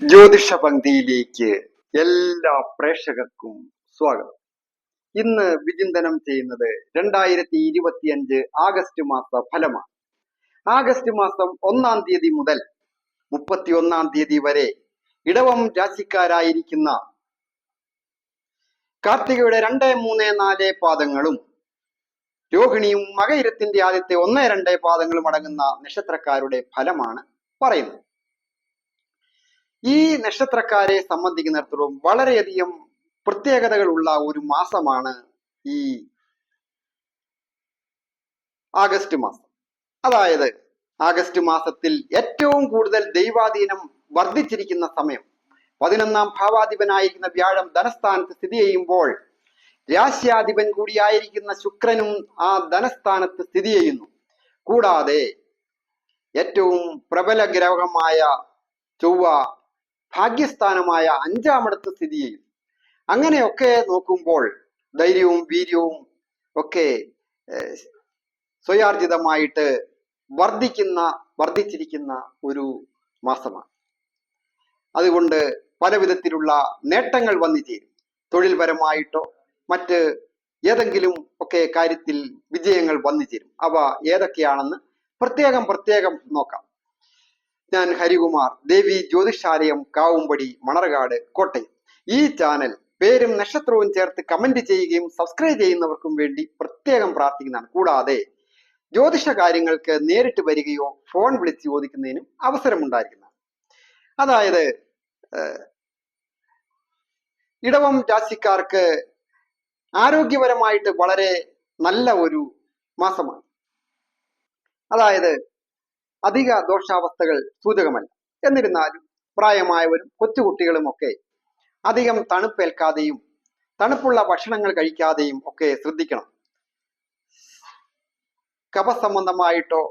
ജ്യോതിഷ പങ്ക്തിയിലേക്ക് എല്ലാ പ്രേക്ഷകർക്കും സ്വാഗതം. ഇന്ന് വിചിന്തനം ചെയ്യുന്നത് രണ്ടായിരത്തി ഇരുപത്തിയഞ്ച് ആഗസ്റ്റ് മാസ ഫലമാണ്. ആഗസ്റ്റ് മാസം ഒന്നാം തീയതി മുതൽ മുപ്പത്തി ഒന്നാം തീയതി വരെ ഇടവം രാശിക്കാരായിരിക്കുന്ന കാർത്തികയുടെ രണ്ട് മൂന്ന് നാല് പാദങ്ങളും രോഹിണിയും മകയിരത്തിന്റെ ആദ്യത്തെ ഒന്ന് രണ്ട് പാദങ്ങളും അടങ്ങുന്ന നക്ഷത്രക്കാരുടെ ഫലമാണ് പറയുന്നത്. ഈ നക്ഷത്രക്കാരെ സംബന്ധിക്കുന്നിടത്തോളം വളരെയധികം പ്രത്യേകതകളുള്ള ഒരു മാസമാണ് ഈ ആഗസ്റ്റ് മാസം. അതായത് ആഗസ്റ്റ് മാസത്തിൽ ഏറ്റവും കൂടുതൽ ദൈവാധീനം വർദ്ധിച്ചിരിക്കുന്ന സമയം. പതിനൊന്നാം ഭാവാധിപനായിരിക്കുന്ന വ്യാഴം ധനസ്ഥാനത്ത് സ്ഥിതി ചെയ്യുമ്പോൾ രാശ്യാധിപൻ കൂടിയായിരിക്കുന്ന ശുക്രനും ആ ധനസ്ഥാനത്ത് സ്ഥിതി ചെയ്യുന്നു. കൂടാതെ ഏറ്റവും പ്രബല ഗ്രഹമായ ചൊവ്വ ഭാഗ്യസ്ഥാനമായ അഞ്ചാമിടത്ത് സ്ഥിതി ചെയ്യും. അങ്ങനെയൊക്കെ നോക്കുമ്പോൾ ധൈര്യവും വീര്യവും ഒക്കെ സ്വയാർജിതമായിട്ട് വർദ്ധിക്കുന്ന വർദ്ധിച്ചിരിക്കുന്ന ഒരു മാസമാണ്. അതുകൊണ്ട് പല വിധത്തിലുള്ള നേട്ടങ്ങൾ വന്നു ചേരും തൊഴിൽപരമായിട്ടോ മറ്റ് ഏതെങ്കിലും ഒക്കെ കാര്യത്തിൽ വിജയങ്ങൾ വന്നു ചേരും അവ ഏതൊക്കെയാണെന്ന് പ്രത്യേകം പ്രത്യേകം നോക്കാം. ഞാൻ ഹരികുമാർ. ദേവി ജ്യോതിഷാലയം കാവുംപടി മണർകാട് കോട്ടയം. ഈ ചാനൽ പേരും നക്ഷത്രവും ചേർത്ത് കമന്റ് ചെയ്യുകയും സബ്സ്ക്രൈബ് ചെയ്യുന്നവർക്കും വേണ്ടി പ്രത്യേകം പ്രാർത്ഥിക്കുന്നതാണ്. കൂടാതെ ജ്യോതിഷ കാര്യങ്ങൾക്ക് നേരിട്ട് വരികയോ ഫോൺ വിളിച്ച് ചോദിക്കുന്നതിനും അവസരമുണ്ടായിരിക്കുന്നതാണ്. അതായത് ഇടവം രാശിക്കാർക്ക് ആരോഗ്യപരമായിട്ട് വളരെ നല്ല ഒരു മാസമാണ്. അതായത് അധിക ദോഷാവസ്ഥകൾ സൂചകമല്ല എന്നിരുന്നാലും പ്രായമായവരും കൊച്ചുകുട്ടികളും ഒക്കെ അധികം തണുപ്പേൽക്കാതെയും തണുപ്പുള്ള ഭക്ഷണങ്ങൾ കഴിക്കാതെയും ഒക്കെ ശ്രദ്ധിക്കണം. കഫസംബന്ധമായിട്ടോ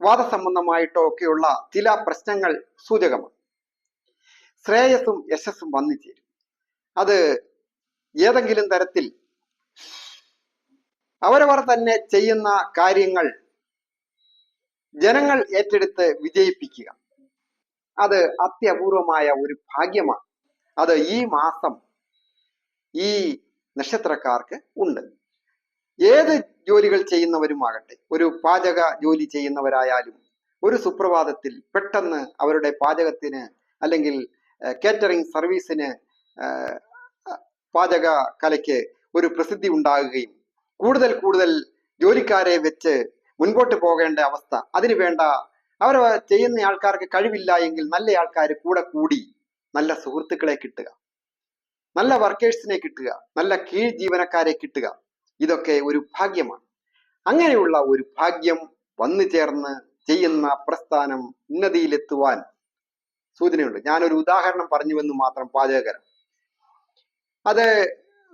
വാദസംബന്ധമായിട്ടോ ഒക്കെയുള്ള ചില പ്രശ്നങ്ങൾ സൂചകമാണ്. ശ്രേയസ്സും യശസ്സും വന്നു ചേരും അത് ഏതെങ്കിലും തരത്തിൽ അവരവർ തന്നെ ചെയ്യുന്ന കാര്യങ്ങൾ ജനങ്ങൾ ഏറ്റെടുത്ത് വിജയിപ്പിക്കുക. അത് അത്യപൂർവമായ ഒരു ഭാഗ്യമാണ്. അത് ഈ മാസം ഈ നക്ഷത്രക്കാർക്ക് ഉണ്ട്. ഏത് ജോലികൾ ചെയ്യുന്നവരുമാകട്ടെ ഒരു പാചക ജോലി ചെയ്യുന്നവരായാലും ഒരു സുപ്രഭാതത്തിൽ പെട്ടെന്ന് അവരുടെ പാചകത്തിന് അല്ലെങ്കിൽ കേറ്ററിംഗ് സർവീസിന് പാചക കലയ്ക്ക് ഒരു പ്രസിദ്ധി ഉണ്ടാകുകയും കൂടുതൽ കൂടുതൽ ജോലിക്കാരെ വെച്ച് മുൻപോട്ട് പോകേണ്ട അവസ്ഥ. അതിന് വേണ്ട. അവർ ചെയ്യുന്ന ആൾക്കാർക്ക് കഴിവില്ല എങ്കിൽ നല്ല ആൾക്കാർ കൂടെ കൂടി നല്ല സുഹൃത്തുക്കളെ കിട്ടുക. നല്ല വർക്കേഴ്സിനെ കിട്ടുക. നല്ല കീഴ് ജീവനക്കാരെ കിട്ടുക. ഇതൊക്കെ ഒരു ഭാഗ്യമാണ്. അങ്ങനെയുള്ള ഒരു ഭാഗ്യം വന്നു ചേർന്ന് ചെയ്യുന്ന പ്രസ്ഥാനം ഉന്നതിയിലെത്തുവാൻ സൂചനയുണ്ട്. ഞാനൊരു ഉദാഹരണം പറഞ്ഞുവെന്ന് മാത്രം പാചകകരം അത്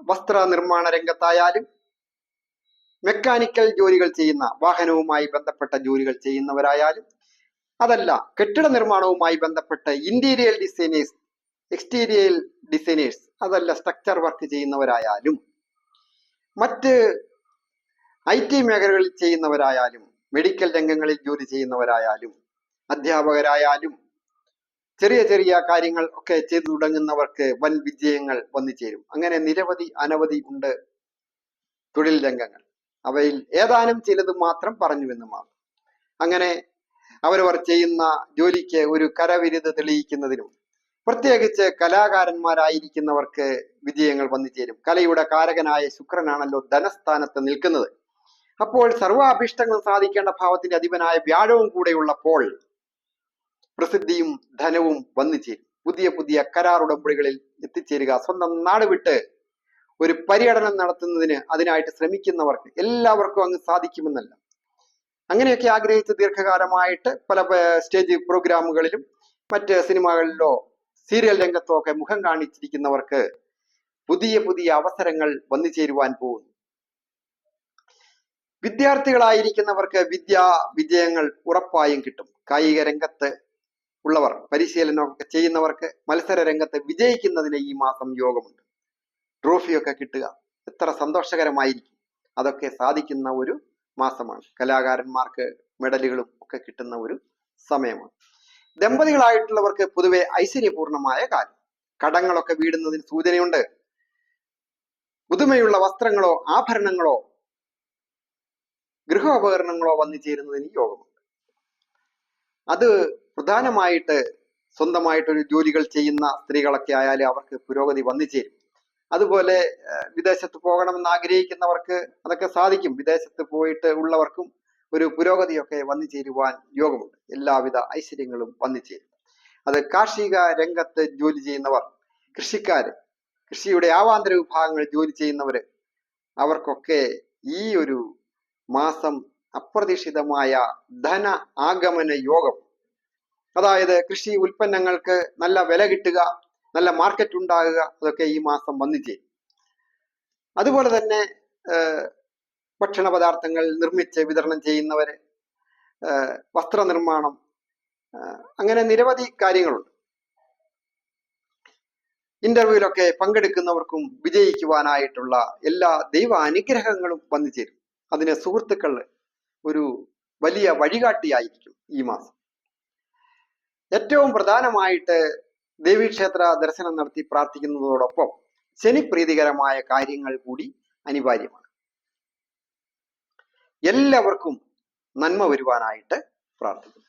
വസ്ത്ര നിർമ്മാണ രംഗത്തായാലും മെക്കാനിക്കൽ ജോലികൾ ചെയ്യുന്ന വാഹനവുമായി ബന്ധപ്പെട്ട ജോലികൾ ചെയ്യുന്നവരായാലും അതല്ല കെട്ടിട നിർമ്മാണവുമായി ബന്ധപ്പെട്ട ഇന്റീരിയൽ ഡിസൈനേഴ്സ് എക്സ്റ്റീരിയൽ ഡിസൈനേഴ്സ് അതല്ല സ്ട്രക്ചർ വർക്ക് ചെയ്യുന്നവരായാലും മറ്റ് ഐ ടി മേഖലകളിൽ ചെയ്യുന്നവരായാലും മെഡിക്കൽ രംഗങ്ങളിൽ ജോലി ചെയ്യുന്നവരായാലും അധ്യാപകരായാലും ചെറിയ ചെറിയ കാര്യങ്ങൾ ഒക്കെ ചെയ്തു തുടങ്ങുന്നവർക്ക് വൻ വിജയങ്ങൾ വന്നു ചേരും അങ്ങനെ നിരവധി അനവധി ഉണ്ട് തൊഴിൽ രംഗങ്ങൾ. അവയിൽ ഏതാനും ചിലത് മാത്രം പറഞ്ഞുവെന്ന് മാത്രം അങ്ങനെ അവരവർ ചെയ്യുന്ന ജോലിക്ക് ഒരു കരവിരുത് തെളിയിക്കുന്നതിനും പ്രത്യേകിച്ച് കലാകാരന്മാരായിരിക്കുന്നവർക്ക് വിജയങ്ങൾ വന്നു ചേരും കലയുടെ കാരകനായ ശുക്രനാണല്ലോ ധനസ്ഥാനത്ത് നിൽക്കുന്നത്. അപ്പോൾ സർവാഭിഷ്ടങ്ങൾ സാധിക്കേണ്ട ഭാവത്തിന്റെ അധിപനായ വ്യാഴവും കൂടെയുള്ളപ്പോൾ പ്രസിദ്ധിയും ധനവും വന്നു ചേരും പുതിയ പുതിയ കരാർ ഉടമ്പടികളിൽ എത്തിച്ചേരുക. സ്വന്തം നാട് വിട്ട് ഒരു പര്യടനം നടത്തുന്നതിന് അതിനായിട്ട് ശ്രമിക്കുന്നവർക്ക് എല്ലാവർക്കും അങ്ങ് സാധിക്കുമെന്നല്ല. അങ്ങനെയൊക്കെ ആഗ്രഹിച്ച് ദീർഘകാലമായിട്ട് പല സ്റ്റേജ് പ്രോഗ്രാമുകളിലും മറ്റ് സിനിമകളിലോ സീരിയൽ രംഗത്തോ ഒക്കെ മുഖം കാണിച്ചിരിക്കുന്നവർക്ക് പുതിയ പുതിയ അവസരങ്ങൾ വന്നു ചേരുവാൻ പോകുന്നു. വിദ്യാർത്ഥികളായിരിക്കുന്നവർക്ക് വിദ്യാ വിജയങ്ങൾ ഉറപ്പായും കിട്ടും. കായിക രംഗത്ത് ഉള്ളവർ പരിശീലനമൊക്കെ ചെയ്യുന്നവർക്ക് മത്സര രംഗത്ത് വിജയിക്കുന്നതിന് ഈ മാസം യോഗമുണ്ട്. ട്രോഫിയൊക്കെ കിട്ടുക. എത്ര സന്തോഷകരമായിരിക്കും. അതൊക്കെ സാധിക്കുന്ന ഒരു മാസമാണ്. കലാകാരന്മാർക്ക് മെഡലുകളും ഒക്കെ കിട്ടുന്ന ഒരു സമയമാണ്. ദമ്പതികളായിട്ടുള്ളവർക്ക് പൊതുവെ ഐശ്വര്യപൂർണമായ കാലം കടങ്ങളൊക്കെ വീടുന്നതിന് സൂചനയുണ്ട്. പുതുമയുള്ള വസ്ത്രങ്ങളോ ആഭരണങ്ങളോ ഗൃഹോപകരണങ്ങളോ വന്നു ചേരുന്നതിന് യോഗമുണ്ട്. അത് പ്രധാനമായിട്ട് സ്വന്തമായിട്ടൊരു ജോലികൾ ചെയ്യുന്ന സ്ത്രീകളൊക്കെ ആയാലും അവർക്ക് പുരോഗതി വന്നു ചേരും. അതുപോലെ വിദേശത്ത് പോകണമെന്ന് ആഗ്രഹിക്കുന്നവർക്ക് അതൊക്കെ സാധിക്കും. വിദേശത്ത് പോയിട്ട് ഉള്ളവർക്കും ഒരു പുരോഗതിയൊക്കെ വന്നു ചേരുവാൻ യോഗമുണ്ട്. എല്ലാവിധ ഐശ്വര്യങ്ങളും വന്നു ചേരും അത് കാർഷിക രംഗത്ത് ജോലി ചെയ്യുന്നവർ കൃഷിക്കാര് കൃഷിയുടെ ആവാന്തര വിഭാഗങ്ങളിൽ ജോലി ചെയ്യുന്നവര് അവർക്കൊക്കെ ഈ ഒരു മാസം അപ്രതീക്ഷിതമായ ധന ആഗമന യോഗം അതായത് കൃഷി ഉൽപ്പന്നങ്ങൾക്ക് നല്ല വില കിട്ടുക നല്ല മാർക്കറ്റ് ഉണ്ടാകുക അതൊക്കെ ഈ മാസം വന്നു ചേരും. അതുപോലെ തന്നെ ഭക്ഷണ പദാർത്ഥങ്ങൾ നിർമ്മിച്ച് വിതരണം ചെയ്യുന്നവര് വസ്ത്രനിർമ്മാണം അങ്ങനെ നിരവധി കാര്യങ്ങളുണ്ട്. ഇന്റർവ്യൂവിലൊക്കെ പങ്കെടുക്കുന്നവർക്കും വിജയിക്കുവാനായിട്ടുള്ള എല്ലാ ദൈവ അനുഗ്രഹങ്ങളും വന്നു ചേരും. അതിന് സുഹൃത്തുക്കൾ ഒരു വലിയ വഴികാട്ടിയായിരിക്കും ഈ മാസം. ഏറ്റവും പ്രധാനമായിട്ട് ദേവീക്ഷേത്ര ദർശനം നടത്തി പ്രാർത്ഥിക്കുന്നതോടൊപ്പം ശനിപ്രീതികരമായ കാര്യങ്ങൾ കൂടി അനിവാര്യമാണ്. എല്ലാവർക്കും നന്മ വരുവാനായിട്ട് പ്രാർത്ഥിക്കുന്നു.